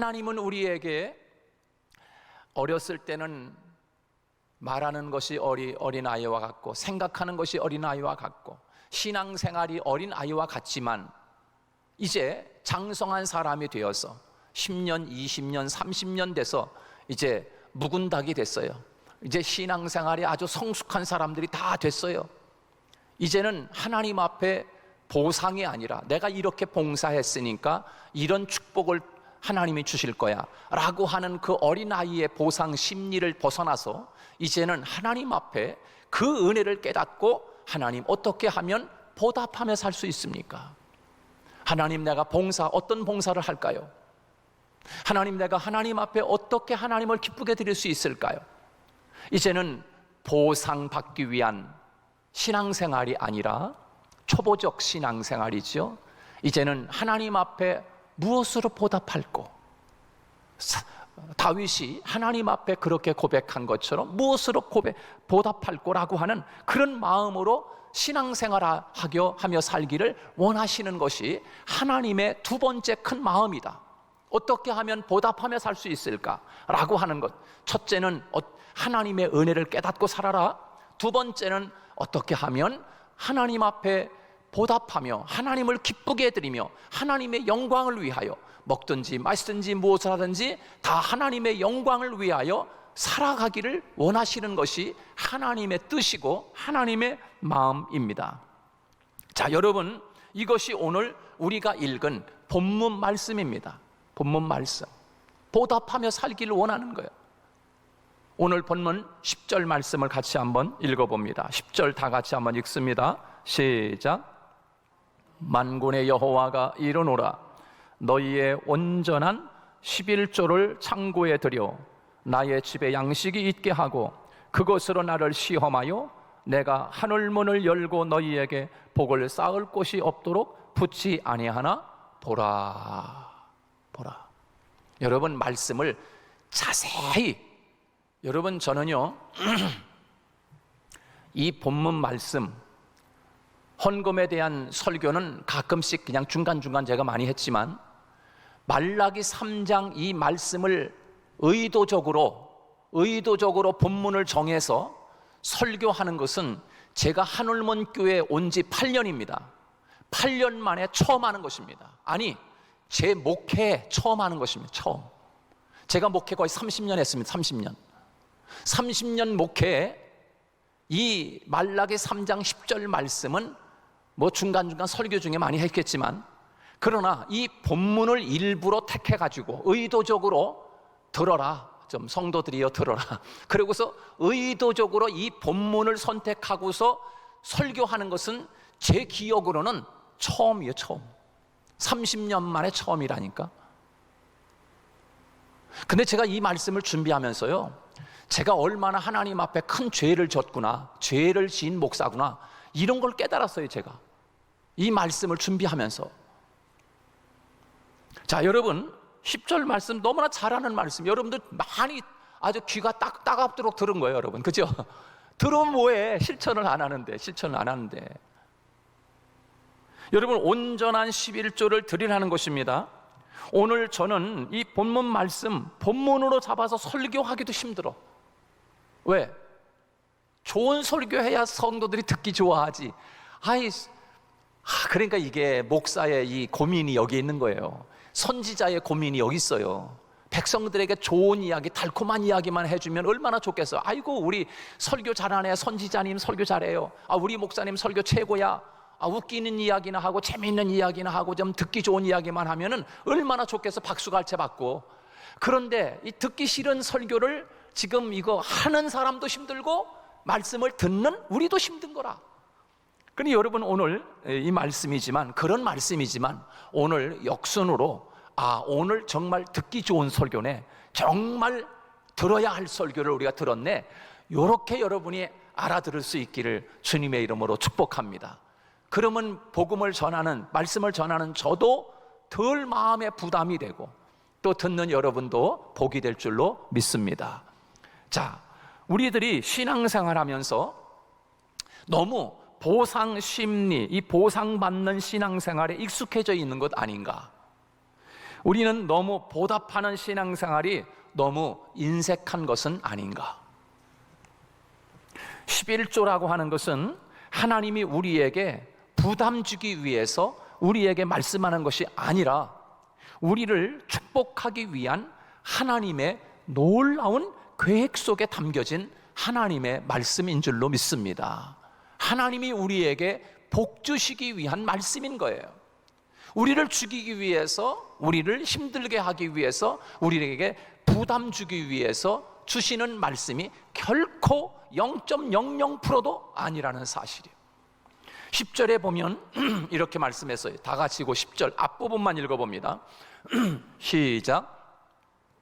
하나님은 우리에게 어렸을 때는 말하는 것이 어리, 어린아이와 같고 생각하는 것이 어린아이와 같고 신앙생활이 어린아이와 같지만 이제 장성한 사람이 되어서 10년, 20년, 30년 돼서 이제 묵은 닭이 됐어요. 이제 신앙생활이 아주 성숙한 사람들이 다 됐어요. 이제는 하나님 앞에 보상이 아니라 내가 이렇게 봉사했으니까 이런 축복을 하나님이 주실 거야 라고 하는 그 어린아이의 보상 심리를 벗어나서 이제는 하나님 앞에 그 은혜를 깨닫고 하나님 어떻게 하면 보답하며 살 수 있습니까? 하나님 내가 봉사 어떤 봉사를 할까요? 하나님 내가 하나님 앞에 어떻게 하나님을 기쁘게 드릴 수 있을까요? 이제는 보상받기 위한 신앙생활이 아니라 초보적 신앙생활이죠. 이제는 하나님 앞에 무엇으로 보답할고 다윗이 하나님 앞에 그렇게 고백한 것처럼 무엇으로 고백 보답할 거라고 하는 그런 마음으로 신앙생활 하며 하며 살기를 원하시는 것이 하나님의 두 번째 큰 마음이다. 어떻게 하면 보답하며 살 수 있을까라고 하는 것. 첫째는 어, 하나님의 은혜를 깨닫고 살아라. 두 번째는 어떻게 하면 하나님 앞에 보답하며 하나님을 기쁘게 해드리며 하나님의 영광을 위하여 먹든지 마시든지 무엇을 하든지 다 하나님의 영광을 위하여 살아가기를 원하시는 것이 하나님의 뜻이고 하나님의 마음입니다. 자, 여러분, 이것이 오늘 우리가 읽은 본문 말씀입니다. 본문 말씀. 보답하며 살기를 원하는 거예요. 오늘 본문 10절 말씀을 같이 한번 읽어봅니다. 10절 다 같이 한번 읽습니다. 시작. 만군의 여호와가 이르노라 너희의 온전한 11조를 창고에 들여 나의 집에 양식이 있게 하고 그것으로 나를 시험하여 내가 하늘 문을 열고 너희에게 복을 쌓을 곳이 없도록 붙지 아니하나? 보라 보라. 여러분 말씀을 자세히 여러분 저는요 이 본문 말씀 헌금에 대한 설교는 가끔씩 그냥 중간중간 제가 많이 했지만 말라기 3장 이 말씀을 의도적으로 의도적으로 본문을 정해서 설교하는 것은 제가 한울문 교회 온지 8년입니다. 8년 만에 처음 하는 것입니다. 아니, 제 목회에 처음 하는 것입니다. 처음. 제가 목회 거의 30년 했습니다. 30년. 30년 목회에 이 말라기 3장 10절 말씀은 뭐 중간중간 설교 중에 많이 했겠지만 그러나 이 본문을 일부러 택해 가지고 의도적으로 들어라. 좀 성도들이여 들어라. 그리고서 의도적으로 이 본문을 선택하고서 설교하는 것은 제 기억으로는 처음이에요, 처음. 30년 만에 처음이라니까. 근데 제가 이 말씀을 준비하면서요. 제가 얼마나 하나님 앞에 큰 죄를 졌구나. 죄를 지은 목사구나. 이런 걸 깨달았어요, 제가. 이 말씀을 준비하면서. 자 여러분 10절 말씀 너무나 잘하는 말씀. 여러분들 많이 아주 귀가 딱 따갑도록 들은 거예요 여러분. 그죠? 들으면 뭐해 실천을 안 하는데 실천을 안 하는데. 여러분 온전한 11조를 드리라는 것입니다. 오늘 저는 이 본문 말씀 본문으로 잡아서 설교하기도 힘들어. 왜? 좋은 설교해야 성도들이 듣기 좋아하지. 아이 아, 그러니까 이게 목사의 이 고민이 여기 있는 거예요. 선지자의 고민이 여기 있어요. 백성들에게 좋은 이야기, 달콤한 이야기만 해주면 얼마나 좋겠어. 아이고, 우리 설교 잘하네. 선지자님 설교 잘해요. 아, 우리 목사님 설교 최고야. 아, 웃기는 이야기나 하고 재미있는 이야기나 하고 좀 듣기 좋은 이야기만 하면은 얼마나 좋겠어. 박수갈채 받고. 그런데 이 듣기 싫은 설교를 지금 이거 하는 사람도 힘들고 말씀을 듣는 우리도 힘든 거라. 그러니 여러분 오늘 이 말씀이지만 그런 말씀이지만 오늘 역순으로 아 오늘 정말 듣기 좋은 설교네 정말 들어야 할 설교를 우리가 들었네 이렇게 여러분이 알아들을 수 있기를 주님의 이름으로 축복합니다. 그러면 복음을 전하는 말씀을 전하는 저도 덜 마음에 부담이 되고 또 듣는 여러분도 복이 될 줄로 믿습니다. 자, 우리들이 신앙생활하면서 너무 보상 심리, 이 보상받는 신앙생활에 익숙해져 있는 것 아닌가? 우리는 너무 보답하는 신앙생활이 너무 인색한 것은 아닌가? 11조라고 하는 것은 하나님이 우리에게 부담 주기 위해서 우리에게 말씀하는 것이 아니라 우리를 축복하기 위한 하나님의 놀라운 계획 속에 담겨진 하나님의 말씀인 줄로 믿습니다. 하나님이 우리에게 복 주시기 위한 말씀인 거예요. 우리를 죽이기 위해서, 우리를 힘들게 하기 위해서, 우리에게 부담 주기 위해서 주시는 말씀이 결코 0.00%도 아니라는 사실이에요. 10절에 보면 이렇게 말씀했어요. 다 같이 고 10절 앞부분만 읽어봅니다. 시작.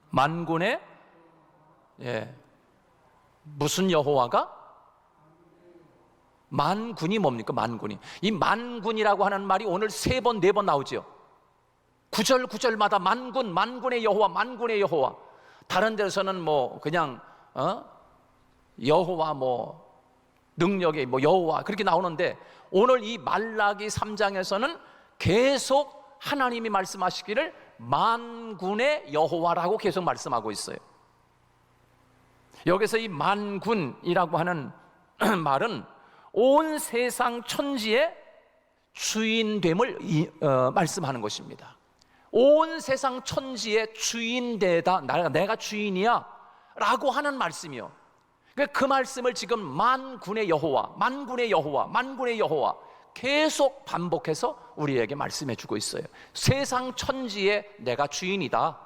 만군의 예, 무슨 여호와가 만군이 뭡니까? 만군이. 이 만군이라고 하는 말이 오늘 세 번, 네 번 나오죠. 구절 구절마다 만군, 만군의 여호와, 만군의 여호와. 다른 데서는 뭐 그냥 어? 여호와 뭐 능력의 뭐 여호와 그렇게 나오는데 오늘 이 말라기 3장에서는 계속 하나님이 말씀하시기를 만군의 여호와라고 계속 말씀하고 있어요. 여기서 이 만군이라고 하는 말은 온 세상 천지의 주인됨을 이, 어, 말씀하는 것입니다. 온 세상 천지의 주인되다, 내가, 내가 주인이야 라고 하는 말씀이요. 그 말씀을 지금 만군의 여호와, 만군의 여호와, 만군의 여호와 계속 반복해서 우리에게 말씀해 주고 있어요. 세상 천지의 내가 주인이다.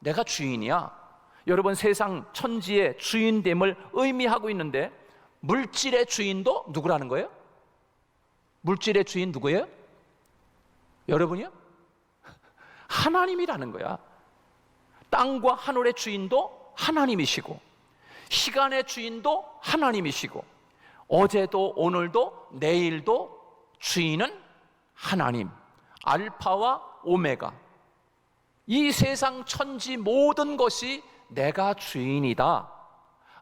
내가 주인이야. 여러분 세상 천지의 주인됨을 의미하고 있는데 물질의 주인도 누구라는 거예요? 물질의 주인 누구예요? 여러분이요? 하나님이라는 거야. 땅과 하늘의 주인도 하나님이시고, 시간의 주인도 하나님이시고, 어제도 오늘도 내일도 주인은 하나님, 알파와 오메가. 이 세상 천지 모든 것이 내가 주인이다.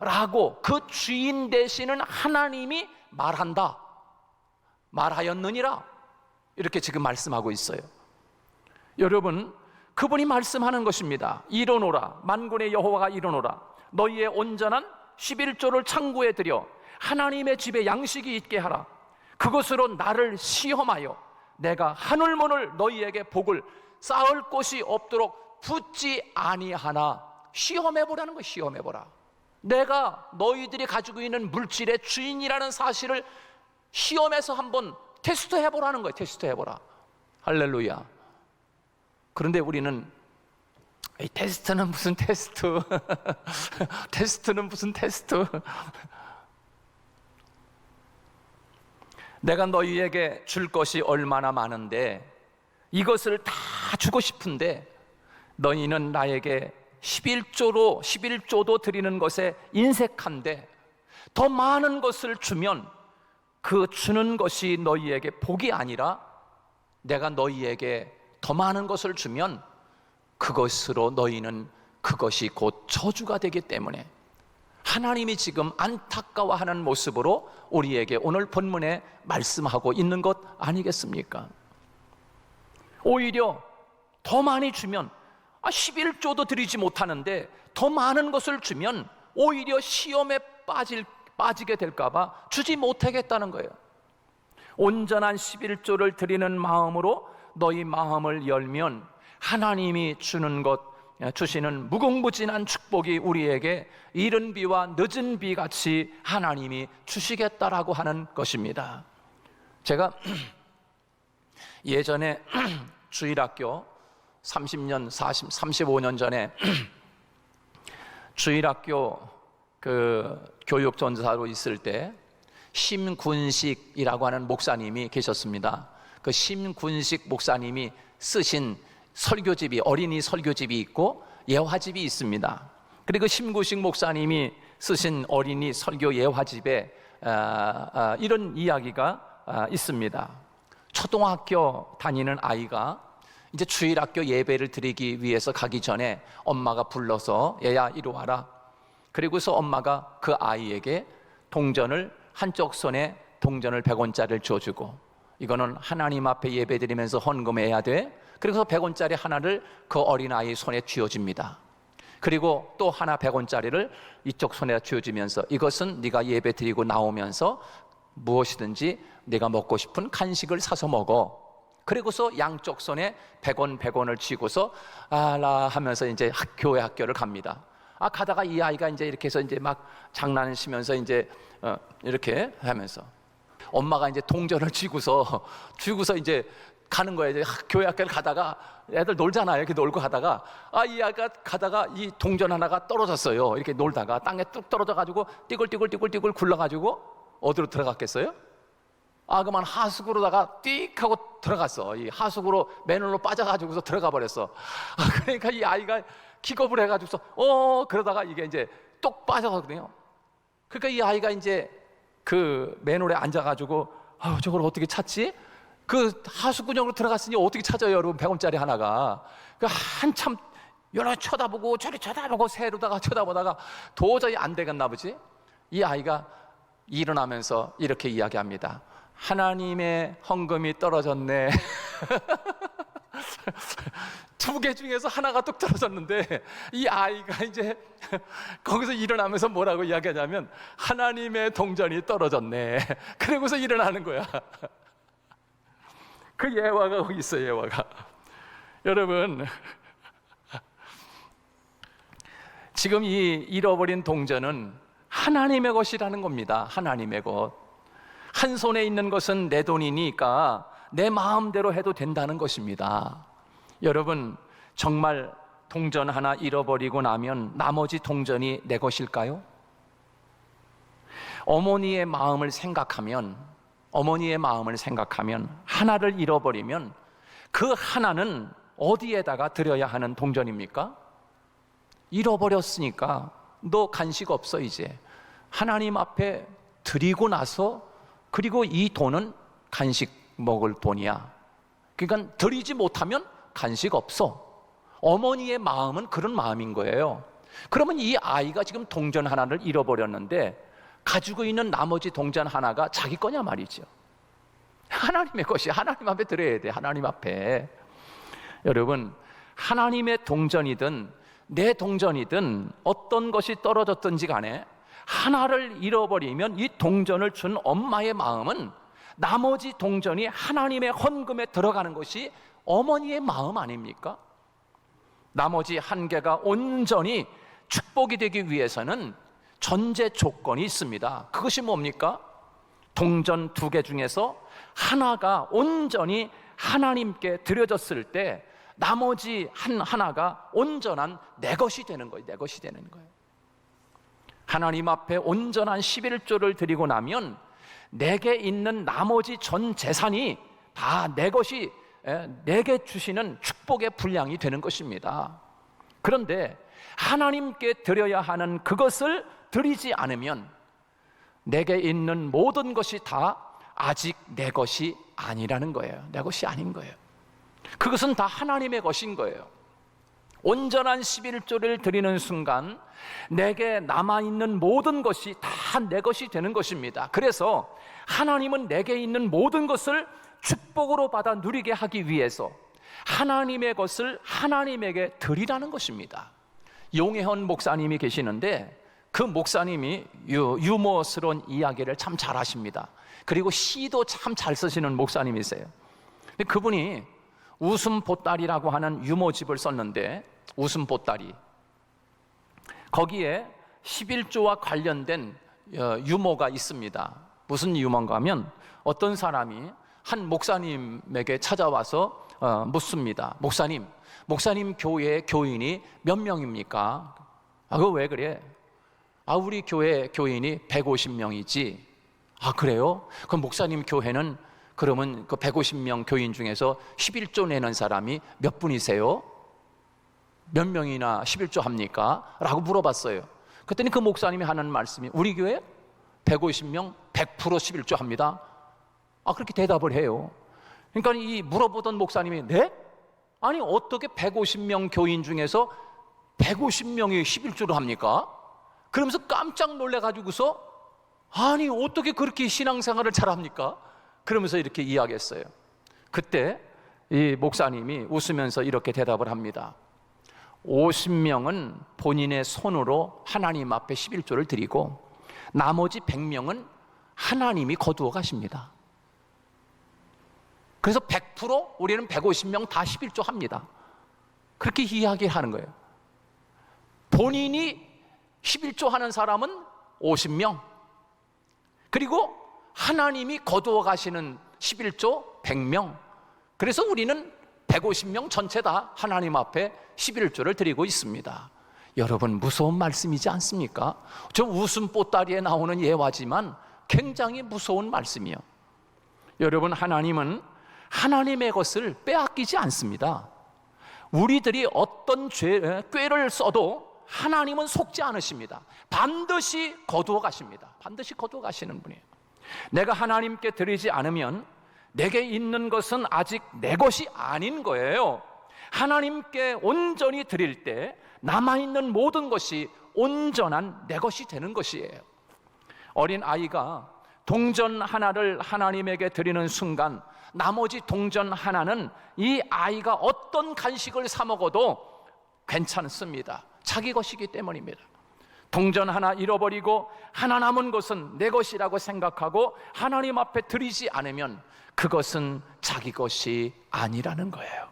라고 그 주인 되시는 하나님이 말한다. 말하였느니라. 이렇게 지금 말씀하고 있어요. 여러분, 그분이 말씀하는 것입니다. 이르노라. 만군의 여호와가 이르노라. 너희의 온전한 11조를 창고에 들여 하나님의 집에 양식이 있게 하라. 그것으로 나를 시험하여 내가 하늘문을 너희에게 복을 쌓을 곳이 없도록 붙지 아니하나 시험해 보라는 거 시험해 보라. 내가 너희들이 가지고 있는 물질의 주인이라는 사실을 시험해서 한번 테스트 해보라는 거예요. 테스트 해보라. 할렐루야. 그런데 우리는 이 테스트는 무슨 테스트? 테스트는 무슨 테스트? 내가 너희에게 줄 것이 얼마나 많은데 이것을 다 주고 싶은데 너희는 나에게 11조로 11조도 드리는 것에 인색한데 더 많은 것을 주면 그 주는 것이 너희에게 복이 아니라 내가 너희에게 더 많은 것을 주면 그것으로 너희는 그것이 곧 저주가 되기 때문에 하나님이 지금 안타까워하는 모습으로 우리에게 오늘 본문에 말씀하고 있는 것 아니겠습니까? 오히려 더 많이 주면 아, 11조도 드리지 못하는데 더 많은 것을 주면 오히려 시험에 빠질, 빠지게 될까봐 주지 못하겠다는 거예요. 온전한 11조를 드리는 마음으로 너희 마음을 열면 하나님이 주는 것, 주시는 무궁무진한 축복이 우리에게 이른 비와 늦은 비 같이 하나님이 주시겠다라고 하는 것입니다. 제가 예전에 주일학교 30년, 40, 35년 전에 주일학교 그 교육 전사로 있을 때 심군식이라고 하는 목사님이 계셨습니다. 그 심군식 목사님이 쓰신 설교집이 어린이 설교집이 있고 예화집이 있습니다. 그리고 심구식 목사님이 쓰신 어린이 설교 예화집에 아, 아, 이런 이야기가 아, 있습니다. 초등학교 다니는 아이가 이제 주일학교 예배를 드리기 위해서 가기 전에 엄마가 불러서 얘야 이리 와라. 그리고서 엄마가 그 아이에게 동전을 한쪽 손에 동전을 100원짜리를 줘주고 이거는 하나님 앞에 예배드리면서 헌금해야 돼. 그래서 100원짜리 하나를 그 어린아이 손에 쥐어줍니다. 그리고 또 하나 100원짜리를 이쪽 손에 쥐어주면서 이것은 네가 예배 드리고 나오면서 무엇이든지 네가 먹고 싶은 간식을 사서 먹어. 그리고서 양쪽 손에 100원 100원을 쥐고서 아라 하면서 이제 학, 교회 학교를 갑니다. 아 가다가 이 아이가 이제 이렇게 해서 이제 막 장난치면서 이제 어, 이렇게 하면서 엄마가 이제 동전을 쥐고서 쥐고서 이제 가는 거예요. 이제 학- 교회 학교를 가다가 애들 놀잖아요. 이렇게 놀고 가다가 아 이 아이가 가다가 이 동전 하나가 떨어졌어요. 이렇게 놀다가 땅에 뚝 떨어져 가지고 띠글띠글띠글띠글 굴러 가지고 어디로 들어갔겠어요? 아 그만 하수구로다가 띡 하고 들어갔어. 이 하수구로 맨홀로 빠져가지고서 들어가 버렸어. 아 그러니까 이 아이가 기겁을 해가지고서 어 그러다가 이게 이제 똑 빠져가거든요. 그러니까 이 아이가 이제 그 맨홀에 앉아가지고 아 저걸 어떻게 찾지? 그 하수구녕으로 들어갔으니 어떻게 찾아요, 여러분? 100원짜리 하나가. 그 한참 여러 쳐다보고 저리 쳐다보고 새로다가 쳐다보다가 도저히 안 되겠나 보지? 이 아이가 일어나면서 이렇게 이야기합니다. 하나님의 헌금이 떨어졌네. 두 개 중에서 하나가 뚝 떨어졌는데 이 아이가 이제 거기서 일어나면서 뭐라고 이야기하냐면 하나님의 동전이 떨어졌네. 그러고서 일어나는 거야. 그 예화가 거기 있어요, 예화가. 여러분, 지금 이 잃어버린 동전은 하나님의 것이라는 겁니다. 하나님의 것. 한 손에 있는 것은 내 돈이니까 내 마음대로 해도 된다는 것입니다. 여러분, 정말 동전 하나 잃어버리고 나면 나머지 동전이 내 것일까요? 어머니의 마음을 생각하면, 어머니의 마음을 생각하면, 하나를 잃어버리면 그 하나는 어디에다가 드려야 하는 동전입니까? 잃어버렸으니까 너 간식 없어, 이제. 하나님 앞에 드리고 나서 그리고 이 돈은 간식 먹을 돈이야. 그러니까 드리지 못하면 간식 없어. 어머니의 마음은 그런 마음인 거예요. 그러면 이 아이가 지금 동전 하나를 잃어버렸는데 가지고 있는 나머지 동전 하나가 자기 거냐 말이죠. 하나님의 것이 하나님 앞에 드려야 돼. 하나님 앞에. 여러분, 하나님의 동전이든 내 동전이든 어떤 것이 떨어졌든지 간에 하나를 잃어버리면 이 동전을 준 엄마의 마음은 나머지 동전이 하나님의 헌금에 들어가는 것이 어머니의 마음 아닙니까? 나머지 한 개가 온전히 축복이 되기 위해서는 전제 조건이 있습니다. 그것이 뭡니까? 동전 두 개 중에서 하나가 온전히 하나님께 드려졌을 때 나머지 한 하나가 온전한 내 것이 되는 거예요. 내 것이 되는 거예요. 하나님 앞에 온전한 11조를 드리고 나면 내게 있는 나머지 전 재산이 다 내 것이 에, 내게 주시는 축복의 분량이 되는 것입니다. 그런데 하나님께 드려야 하는 그것을 드리지 않으면 내게 있는 모든 것이 다 아직 내 것이 아니라는 거예요. 내 것이 아닌 거예요. 그것은 다 하나님의 것인 거예요. 온전한 11조를 드리는 순간 내게 남아있는 모든 것이 다 내 것이 되는 것입니다. 그래서 하나님은 내게 있는 모든 것을 축복으로 받아 누리게 하기 위해서 하나님의 것을 하나님에게 드리라는 것입니다. 용혜헌 목사님이 계시는데 그 목사님이 유, 유머스러운 이야기를 참 잘하십니다. 그리고 시도 참 잘 쓰시는 목사님이세요. 근데 그분이 웃음 보따리라고 하는 유머집을 썼는데 웃음 보따리 거기에 11조와 관련된 어, 유머가 있습니다. 무슨 유머인가 하면 어떤 사람이 한 목사님에게 찾아와서 어, 묻습니다. 목사님, 목사님 교회 교인이 몇 명입니까? 아, 그거 왜 그래? 아, 우리 교회 교인이 150명이지. 아, 그래요? 그럼 목사님 교회는 그러면 그 150명 교인 중에서 11조 내는 사람이 몇 분이세요? 몇 명이나 11조 합니까? 라고 물어봤어요. 그랬더니 그 목사님이 하는 말씀이 우리 교회 150명 100% 11조 합니다. 아, 그렇게 대답을 해요. 그러니까 이 물어보던 목사님이 네? 아니, 어떻게 150명 교인 중에서 150명이 11조를 합니까? 그러면서 깜짝 놀래가지고서 아니, 어떻게 그렇게 신앙생활을 잘합니까? 그러면서 이렇게 이야기했어요. 그때 이 목사님이 웃으면서 이렇게 대답을 합니다. 50명은 본인의 손으로 하나님 앞에 11조를 드리고 나머지 100명은 하나님이 거두어 가십니다. 그래서 100% 우리는 150명 다 11조 합니다. 그렇게 이야기하는 거예요. 본인이 11조 하는 사람은 50명. 그리고 하나님이 거두어 가시는 11조 100명. 그래서 우리는 150명 전체 다 하나님 앞에 11조를 드리고 있습니다. 여러분 무서운 말씀이지 않습니까? 저 웃음 보따리에 나오는 예화지만 굉장히 무서운 말씀이요. 여러분 하나님은 하나님의 것을 빼앗기지 않습니다. 우리들이 어떤 죄, 꾀를 써도 하나님은 속지 않으십니다. 반드시 거두어 가십니다. 반드시 거두어 가시는 분이에요. 내가 하나님께 드리지 않으면 내게 있는 것은 아직 내 것이 아닌 거예요. 하나님께 온전히 드릴 때 남아있는 모든 것이 온전한 내 것이 되는 것이에요. 어린 아이가 동전 하나를 하나님에게 드리는 순간 나머지 동전 하나는 이 아이가 어떤 간식을 사 먹어도 괜찮습니다. 자기 것이기 때문입니다. 동전 하나 잃어버리고 하나 남은 것은 내 것이라고 생각하고 하나님 앞에 드리지 않으면 그것은 자기 것이 아니라는 거예요.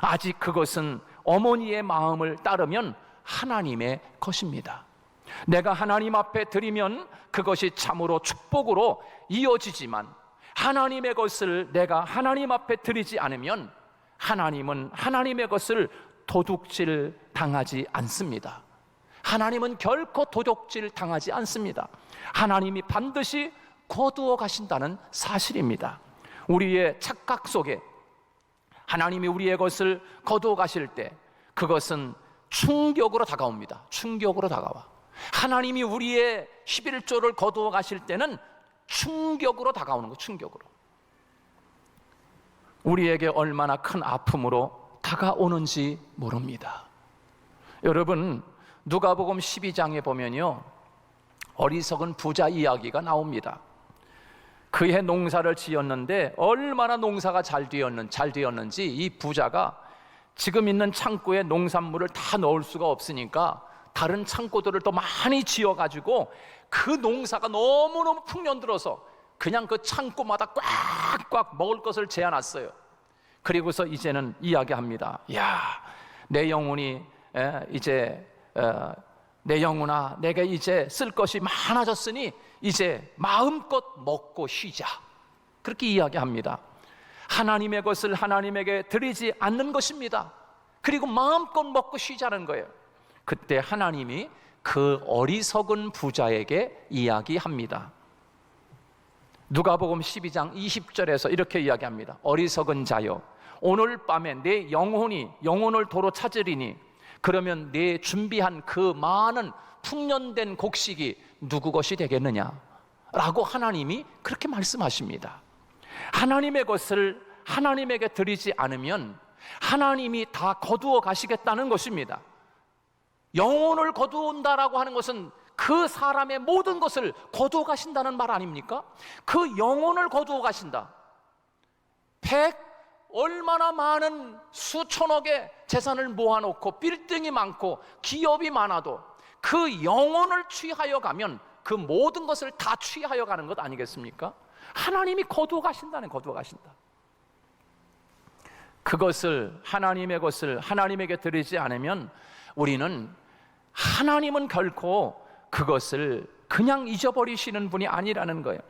아직 그것은 어머니의 마음을 따르면 하나님의 것입니다. 내가 하나님 앞에 드리면 그것이 참으로 축복으로 이어지지만 하나님의 것을 내가 하나님 앞에 드리지 않으면 하나님은 하나님의 것을 도둑질 당하지 않습니다. 하나님은 결코 도둑질 당하지 않습니다. 하나님이 반드시 거두어 가신다는 사실입니다. 우리의 착각 속에 하나님이 우리의 것을 거두어 가실 때 그것은 충격으로 다가옵니다. 충격으로 다가와. 하나님이 우리의 11조를 거두어 가실 때는 충격으로 다가오는 거, 충격으로. 우리에게 얼마나 큰 아픔으로 다가오는지 모릅니다. 여러분, 누가복음 12장에 보면요. 어리석은 부자 이야기가 나옵니다. 그해 농사를 지었는데 얼마나 농사가 잘 되었는 잘 되었는지 이 부자가 지금 있는 창고에 농산물을 다 넣을 수가 없으니까 다른 창고들을 또 많이 지어 가지고 그 농사가 너무너무 풍년 들어서 그냥 그 창고마다 꽉꽉 먹을 것을 재어놨어요. 그리고서 이제는 이야기합니다. 야, 내 영혼이 에, 이제 어, 내 영혼아, 내가 이제 쓸 것이 많아졌으니 이제 마음껏 먹고 쉬자. 그렇게 이야기합니다. 하나님의 것을 하나님에게 드리지 않는 것입니다. 그리고 마음껏 먹고 쉬자는 거예요. 그때 하나님이 그 어리석은 부자에게 이야기합니다. 누가복음 12장 20절에서 이렇게 이야기합니다. 어리석은 자여 오늘 밤에 내 영혼이 영혼을 도로 찾으리니 그러면 내 준비한 그 많은 풍년된 곡식이 누구 것이 되겠느냐? 라고 하나님이 그렇게 말씀하십니다. 하나님의 것을 하나님에게 드리지 않으면 하나님이 다 거두어 가시겠다는 것입니다. 영혼을 거두온다라고 하는 것은 그 사람의 모든 것을 거두어 가신다는 말 아닙니까? 그 영혼을 거두어 가신다. 백 얼마나 많은 수천억의 재산을 모아놓고 빌딩이 많고 기업이 많아도 그 영혼을 취하여 가면 그 모든 것을 다 취하여 가는 것 아니겠습니까? 하나님이 거두어 가신다는 거두어 가신다. 그것을 하나님의 것을 하나님에게 드리지 않으면 우리는 하나님은 결코 그것을 그냥 잊어버리시는 분이 아니라는 거예요.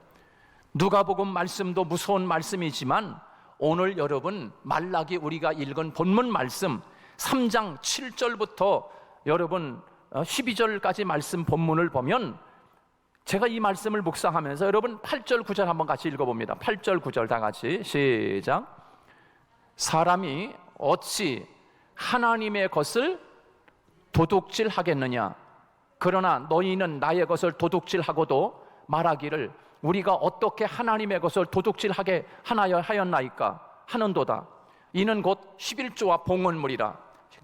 누가복음 말씀도 무서운 말씀이지만 오늘 여러분 말라기 우리가 읽은 본문 말씀 3장 7절부터 여러분 12절까지 말씀 본문을 보면 제가 이 말씀을 묵상하면서 여러분 8절 9절 한번 같이 읽어봅니다. 8절 9절 다 같이 시작. 사람이 어찌 하나님의 것을 도둑질 하겠느냐? 그러나 너희는 나의 것을 도둑질 하고도 말하기를 우리가 어떻게 하나님의 것을 도둑질하게 하나여 하였나이까 하는도다. 이는 곧 11조와 봉헌물이라.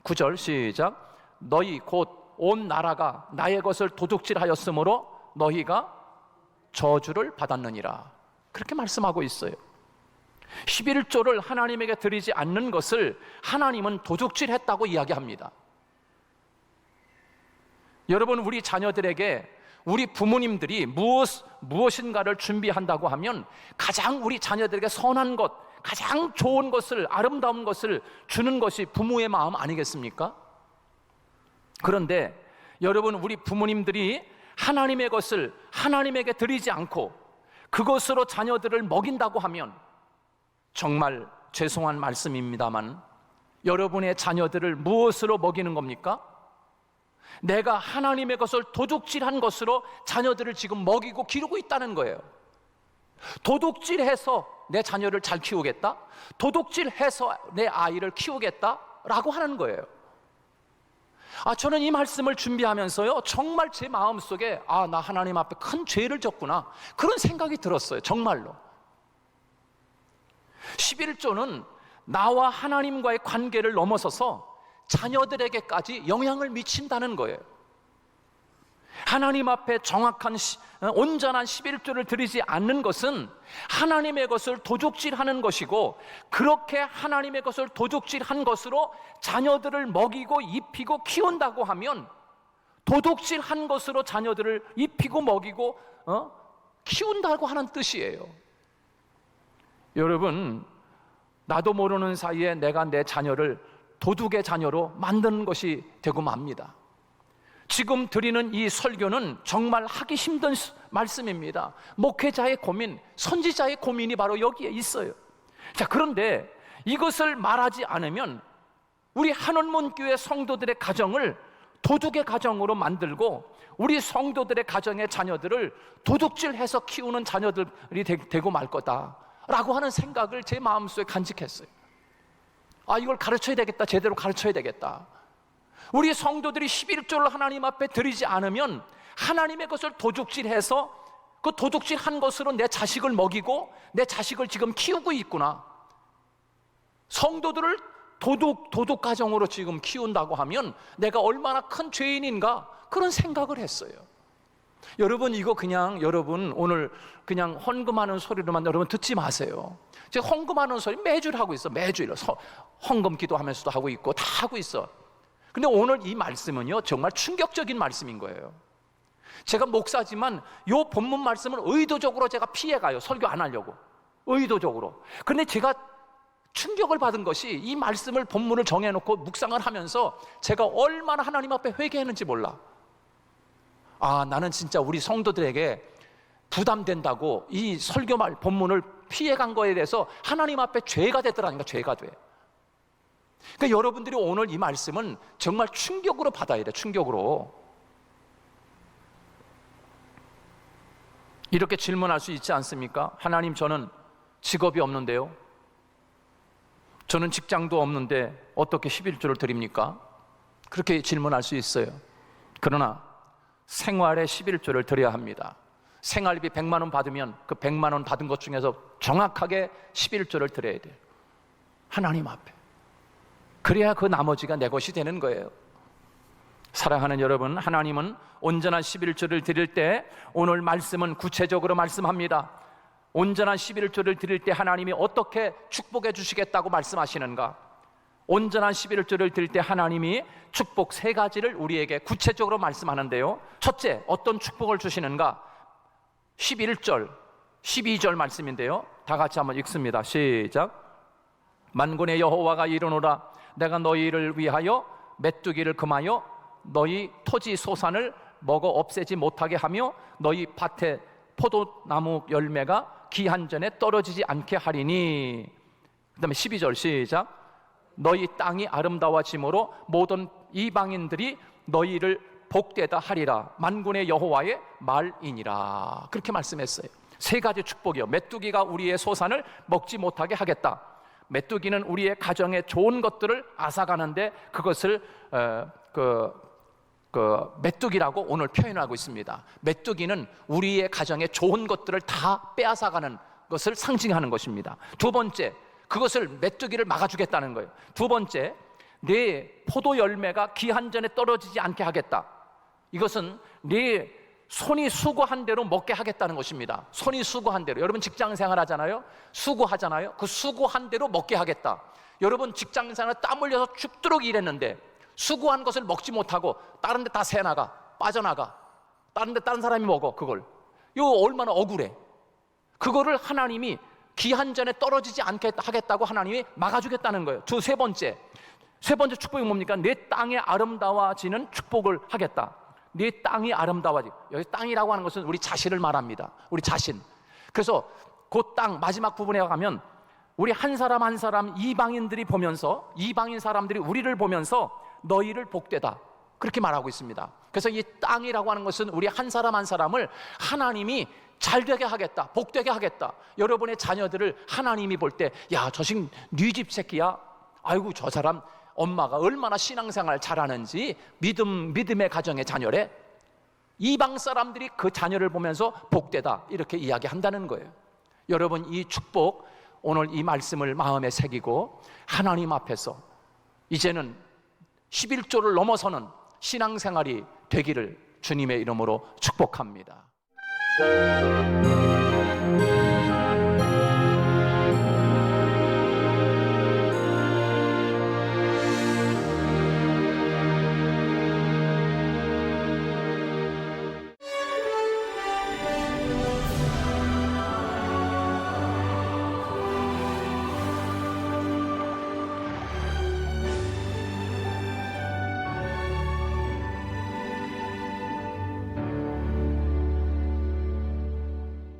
9절 시작. 너희 곧 온 나라가 나의 것을 도둑질하였으므로 너희가 저주를 받았느니라. 그렇게 말씀하고 있어요. 11조를 하나님에게 드리지 않는 것을 하나님은 도둑질했다고 이야기합니다. 여러분 우리 자녀들에게 우리 부모님들이 무엇 무엇인가를 준비한다고 하면 가장 우리 자녀들에게 선한 것, 가장 좋은 것을 아름다운 것을 주는 것이 부모의 마음 아니겠습니까? 그런데 여러분 우리 부모님들이 하나님의 것을 하나님에게 드리지 않고 그것으로 자녀들을 먹인다고 하면 정말 죄송한 말씀입니다만 여러분의 자녀들을 무엇으로 먹이는 겁니까? 내가 하나님의 것을 도둑질한 것으로 자녀들을 지금 먹이고 기르고 있다는 거예요. 도둑질해서 내 자녀를 잘 키우겠다? 도둑질해서 내 아이를 키우겠다 라고 하는 거예요. 아, 저는 이 말씀을 준비하면서요, 정말 제 마음 속에, 아, 나 하나님 앞에 큰 죄를 졌구나. 그런 생각이 들었어요, 정말로. 11조는 나와 하나님과의 관계를 넘어서서 자녀들에게까지 영향을 미친다는 거예요. 하나님 앞에 정확한 시- 어, 온전한 11조를 드리지 않는 것은 하나님의 것을 도둑질하는 것이고 그렇게 하나님의 것을 도둑질한 것으로 자녀들을 먹이고 입히고 키운다고 하면 도둑질한 것으로 자녀들을 입히고 먹이고 어? 키운다고 하는 뜻이에요. 여러분 나도 모르는 사이에 내가 내 자녀를 도둑의 자녀로 만드는 것이 되고 맙니다. 지금 드리는 이 설교는 정말 하기 힘든 수- 말씀입니다. 목회자의 고민, 선지자의 고민이 바로 여기에 있어요. 자, 그런데 이것을 말하지 않으면 우리 한원문 교회 성도들의 가정을 도둑의 가정으로 만들고 우리 성도들의 가정의 자녀들을 도둑질해서 키우는 자녀들이 되, 되고 말 거다라고 하는 생각을 제 마음속에 간직했어요. 아, 이걸 가르쳐야 되겠다. 제대로 가르쳐야 되겠다. 우리 성도들이 11조를 하나님 앞에 드리지 않으면 하나님의 것을 도둑질해서 그 도둑질 한 것으로 내 자식을 먹이고 내 자식을 지금 키우고 있구나. 성도들을 도둑 도둑 가정으로 지금 키운다고 하면 내가 얼마나 큰 죄인인가 그런 생각을 했어요. 여러분 이거 그냥 여러분 오늘 그냥 헌금하는 소리로만 여러분 듣지 마세요. 제가 헌금하는 소리 매주 하고 있어 매주 이러 헌금 기도하면서도 하고 있고 다 하고 있어. 근데 오늘 이 말씀은요 정말 충격적인 말씀인 거예요. 제가 목사지만 요 본문 말씀을 의도적으로 제가 피해가요 설교 안 하려고 의도적으로. 근데 제가 충격을 받은 것이 이 말씀을 본문을 정해놓고 묵상을 하면서 제가 얼마나 하나님 앞에 회개했는지 몰라. 아, 나는 진짜 우리 성도들에게 부담된다고 이 설교 말 본문을 피해간 거에 대해서 하나님 앞에 죄가 되더라니까 죄가 돼. 그러니까 여러분들이 오늘 이 말씀은 정말 충격으로 받아야 돼. 충격으로. 이렇게 질문할 수 있지 않습니까? 하나님 저는 직업이 없는데요. 저는 직장도 없는데 어떻게 11조를 드립니까? 그렇게 질문할 수 있어요. 그러나 생활에 11조를 드려야 합니다. 생활비 100만 원 받으면 그 100만 원 받은 것 중에서 정확하게 11조를 드려야 돼요. 하나님 앞에. 그래야 그 나머지가 내 것이 되는 거예요. 사랑하는 여러분, 하나님은 온전한 11조를 드릴 때 오늘 말씀은 구체적으로 말씀합니다. 온전한 11조를 드릴 때 하나님이 어떻게 축복해 주시겠다고 말씀하시는가? 온전한 11조를 드릴 때 하나님이 축복 세 가지를 우리에게 구체적으로 말씀하는데요. 첫째, 어떤 축복을 주시는가? 11절, 12절 말씀인데요. 다 같이 한번 읽습니다. 시작. 만군의 여호와가 이르노라 내가 너희를 위하여 메뚜기를 금하여 너희 토지 소산을 먹어 없애지 못하게 하며 너희 밭에 포도나무 열매가 기한 전에 떨어지지 않게 하리니 그 다음에 12절 시작 너희 땅이 아름다워짐으로 모든 이방인들이 너희를 복되다 하리라. 만군의 여호와의 말이니라. 그렇게 말씀했어요. 세 가지 축복이요. 메뚜기가 우리의 소산을 먹지 못하게 하겠다. 메뚜기는 우리의 가정에 좋은 것들을 앗아가는데 그것을 어, 그, 그 메뚜기라고 오늘 표현하고 있습니다. 메뚜기는 우리의 가정에 좋은 것들을 다 빼앗아가는 것을 상징하는 것입니다. 두 번째, 그것을 메뚜기를 막아주겠다는 거예요. 두 번째, 내 포도 열매가 기한 전에 떨어지지 않게 하겠다. 이것은 네 손이 수고한 대로 먹게 하겠다는 것입니다. 손이 수고한 대로. 여러분 직장 생활 하잖아요. 수고하잖아요. 그 수고한 대로 먹게 하겠다. 여러분 직장 생활 땀 흘려서 죽도록 일했는데 수고한 것을 먹지 못하고 다른 데 다 새나가 빠져나가. 다른 데 다른 사람이 먹어 그걸. 이거 얼마나 억울해. 그거를 하나님이 기한 전에 떨어지지 않게 하겠다고 하나님이 막아주겠다는 거예요. 두 세 번째. 세 번째 축복이 뭡니까? 내 땅에 아름다워지는 축복을 하겠다. 내 땅이 아름다워지. 여기 땅이라고 하는 것은 우리 자신을 말합니다. 우리 자신. 그래서 그 땅 마지막 부분에 가면 우리 한 사람 한 사람 이방인들이 보면서 이방인 사람들이 우리를 보면서 너희를 복되다. 그렇게 말하고 있습니다. 그래서 이 땅이라고 하는 것은 우리 한 사람 한 사람을 하나님이 잘 되게 하겠다. 복되게 하겠다. 여러분의 자녀들을 하나님이 볼 때 야, 저식 네집 새끼야. 아이고, 저 사람 엄마가 얼마나 신앙생활 잘하는지 믿음 믿음의 가정의 자녀래. 이방 사람들이 그 자녀를 보면서 복되다. 이렇게 이야기한다는 거예요. 여러분 이 축복 오늘 이 말씀을 마음에 새기고 하나님 앞에서 이제는 11조를 넘어서는 신앙생활이 되기를 주님의 이름으로 축복합니다. Música